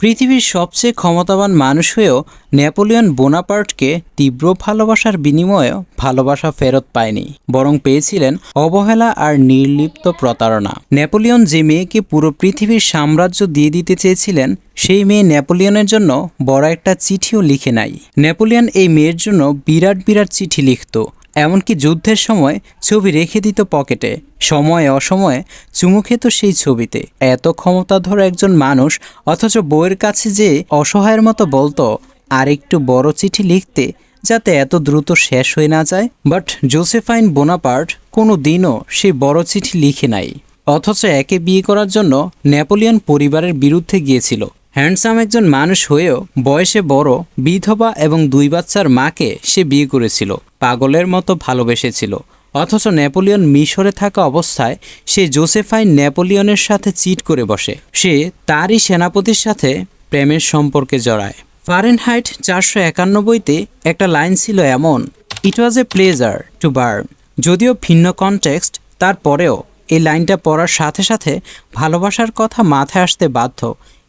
পৃথিবীর সবচেয়ে ক্ষমতাবান মানুষ হয়েও নেপোলিয়ন বোনাপার্টকে তীব্র ভালোবাসার বিনিময়ে ভালোবাসা ফেরত পায়নি, বরং পেয়েছিলেন অবহেলা আর নির্লিপ্ত প্রতারণা। নেপোলিয়ন যে মেয়েকে পুরো পৃথিবীর সাম্রাজ্য দিয়ে দিতে চেয়েছিলেন, সেই মেয়ে নেপোলিয়নের জন্য বড় একটা চিঠিও লিখে নাই। নেপোলিয়ন এই মেয়ের জন্য বিরাট বিরাট চিঠি লিখত। এমনকি যুদ্ধের সময় ছবি রেখে দিত পকেটে, সময়ে অসময়ে চুমু খেত সেই ছবিতে। এত ক্ষমতাধর একজন মানুষ, অথচ বইয়ের কাছে যে অসহায়ের মতো বলতো, আর একটু বড় চিঠি লিখতে যাতে এত দ্রুত শেষ হয়ে না যায়। বাট জোসেফাইন বোনাপার্ট কোনো দিনও সেই বড় চিঠি লিখে নাই। অথচ একে বিয়ে করার জন্য নেপোলিয়ন পরিবারের বিরুদ্ধে গিয়েছিল। হ্যান্ডসাম একজন মানুষ হয়েও বয়সে বড়, বিধবা এবং দুই বাচ্চার মাকে সে বিয়ে করেছিল, পাগলের মতো ভালোবেসেছিল। অথচ নেপোলিয়ন মিশরে থাকা অবস্থায় সে জোসেফাইন নেপোলিয়নের সাথে চিট করে বসে। সে তারই সেনাপতির সাথে প্রেমের সম্পর্কে জড়ায়। ফারেনহাইট চারশো একানব্বইতে একটা লাইন ছিল এমন it was a pleasure to burn যদিও ভিন্ন কনটেক্সট তারপরেও এই লাইনটা পড়ার সাথে সাথে ভালোবাসার কথা মাথায় আসতে বাধ্য।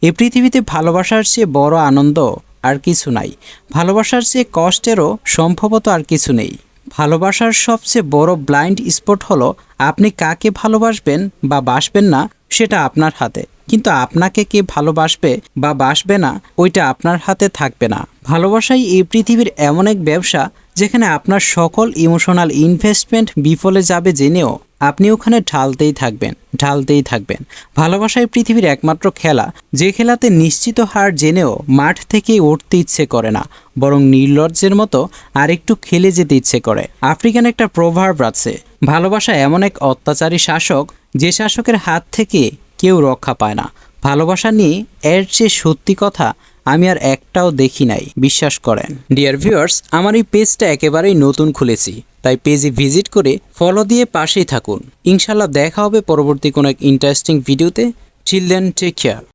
এ পৃথিবীতে ভালোবাসার চেয়ে বড় আনন্দ আর কিছু নাই। ভালোবাসার চেয়ে কষ্টেরও সম্ভবত আর কিছু নেই। ভালোবাসার সবচেয়ে বড় ব্লাইন্ড স্পট হলো, আপনি কাকে ভালোবাসবেন বা বাসবেন না, সেটা আপনার হাতে। কিন্তু আপনাকে কে ভালোবাসবে বা বাসবে না, ওইটা আপনার হাতে থাকবে না। ভালোবাসাই এই পৃথিবীর এমন এক ব্যবসা, যেখানে আপনার সকল ইমোশনাল ইনভেস্টমেন্ট বিফলে যাবে জেনেও আপনি ওখানে ঢালতেই থাকবেন ঢালতেই থাকবেন। ভালোবাসাই পৃথিবীর একমাত্র খেলা। যে খেলাতে নিশ্চিত হার জেনেও মাঠ থেকে উঠতে ইচ্ছে করে না, বরং নির্লজ্জের মতো আরেকটু খেলে যেতে ইচ্ছে করে। আফ্রিকান একটা প্রভাব আছে। ভালোবাসা এমন এক অত্যাচারী শাসক, যে শাসকের হাত থেকে কেউ রক্ষা পায় না। ভালোবাসা নিয়ে এর চেয়ে সত্যি কথা আমি আর একটাও দেখি নাই, বিশ্বাস করেন। ডিয়ার ভিউয়ার্স আমার এই পেজটা একেবারেই নতুন খুলেছি। তাই পেজে ভিজিট করে ফলো দিয়ে পাশেই থাকুন। ইনশাল্লাহ দেখা হবে পরবর্তী কোনো এক ইন্টারেস্টিং ভিডিওতে চিলড্রেন টেক কেয়ার